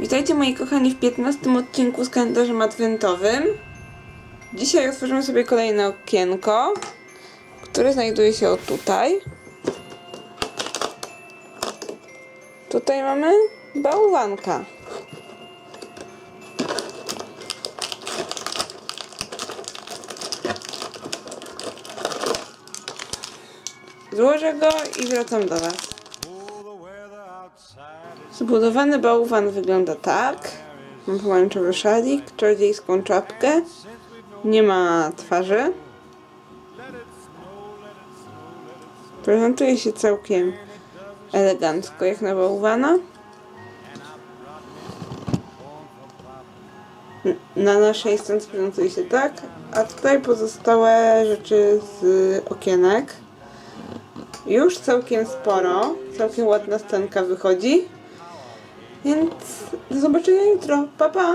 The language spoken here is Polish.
Witajcie moi kochani w 15 odcinku z kalendarzem adwentowym. Dzisiaj otworzymy sobie kolejne okienko, które znajduje się tutaj. Tutaj mamy bałwanka. Złożę go i wracam do Was. Zbudowany bałwan wygląda tak. Ma pomarańczowy szalik, czarodziejską czapkę. Nie ma twarzy. Prezentuje się całkiem elegancko, jak na bałwana. Na naszej stronce prezentuje się tak, a tutaj pozostałe rzeczy z okienek. Już całkiem sporo, całkiem ładna scenka wychodzi. Więc do zobaczenia jutro. Pa, pa!